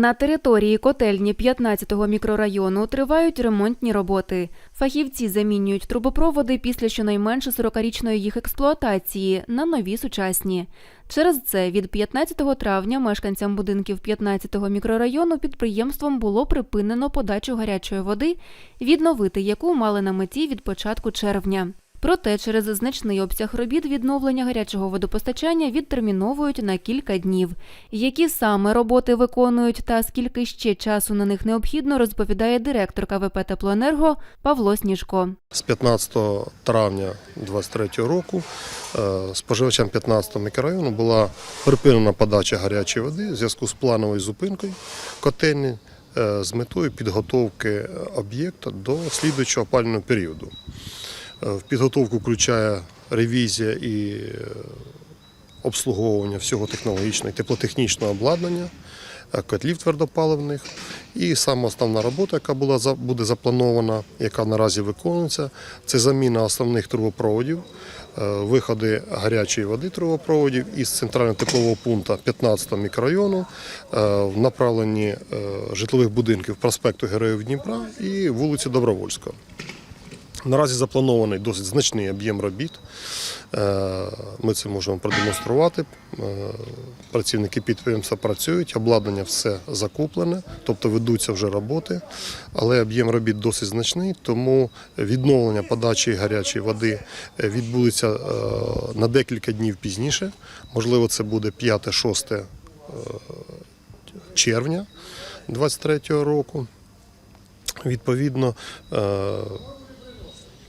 На території котельні 15-го мікрорайону тривають ремонтні роботи. Фахівці замінюють трубопроводи після щонайменше 40-річної їх експлуатації на нові сучасні. Через це від 15 травня мешканцям будинків 15-го мікрорайону підприємством було припинено подачу гарячої води, відновити яку мали на меті від початку червня. Проте через значний обсяг робіт відновлення гарячого водопостачання відтерміновують на кілька днів. Які саме роботи виконують та скільки ще часу на них необхідно, розповідає директор КВП Теплоенерго Павло Сніжко. З 15 травня 2023 року е, споживачам 15 мікрорайону була припинена подача гарячої води в зв'язку з плановою зупинкою котельні е, з метою підготовки об'єкта до слідуючого опалювального періоду. Е, В підготовку включає ревізія і е, обслуговування всього технологічного і теплотехнічного обладнання, е, котлів твердопаливних. І саме основна робота, яка була буде запланована, яка наразі виконується, це заміна основних трубопроводів, виходи гарячої води трубопроводів із центрального теплового пункту 15 мікрорайону в направленні житлових будинків проспекту Героїв Дніпра і вулиці Добровольського. Наразі запланований досить значний об'єм робіт. Е, Ми це можемо продемонструвати. Е, Працівники підприємства працюють, обладнання все закуплене, тобто ведуться вже роботи, але об'єм робіт досить значний, тому відновлення подачі гарячої води е, відбудеться на декілька днів пізніше. Можливо, це буде 5-6 червня 2023 року. Відповідно,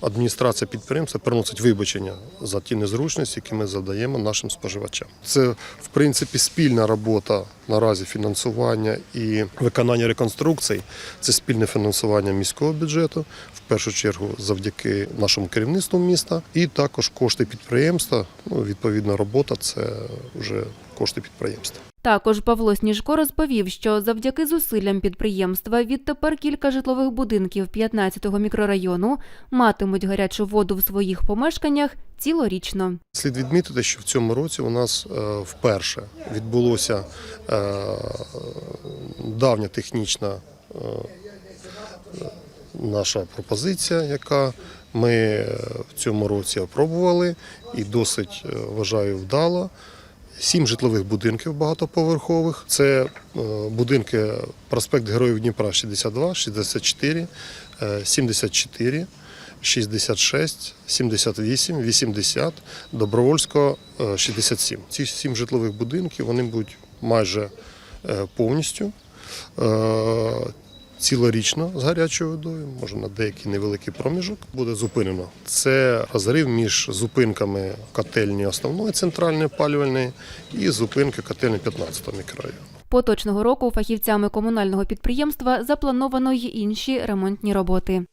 адміністрація підприємства приносить вибачення за ті незручності, які ми задаємо нашим споживачам. Це в принципі спільна робота наразі фінансування і виконання реконструкцій. Це спільне фінансування міського бюджету, в першу чергу завдяки нашому керівництву міста, і також кошти підприємства. Ну, відповідна робота це вже кошти підприємства. Також Павло Сніжко розповів, що завдяки зусиллям підприємства відтепер кілька житлових будинків 15-го мікрорайону матимуть гарячу воду в своїх помешканнях цілорічно. Слід відмітити, що в цьому році у нас е, вперше відбулося е, давня технічна е, наша пропозиція, яка ми в цьому році опробували і досить вважаю вдало. Сім житлових будинків багатоповерхових. Це е, будинки проспект Героїв Дніпра 62, 64, е, 74, 66, 78, 80, Добровольського е, 67. Ці сім житлових будинків вони будуть майже е, повністю е, цілорічно з гарячою водою, може на деякий невеликий проміжок буде зупинено. Це розрив між зупинками котельні основної центральної опалювальної і зупинки котельні 15 мікрорайону. Поточного року фахівцями комунального підприємства заплановано й інші ремонтні роботи.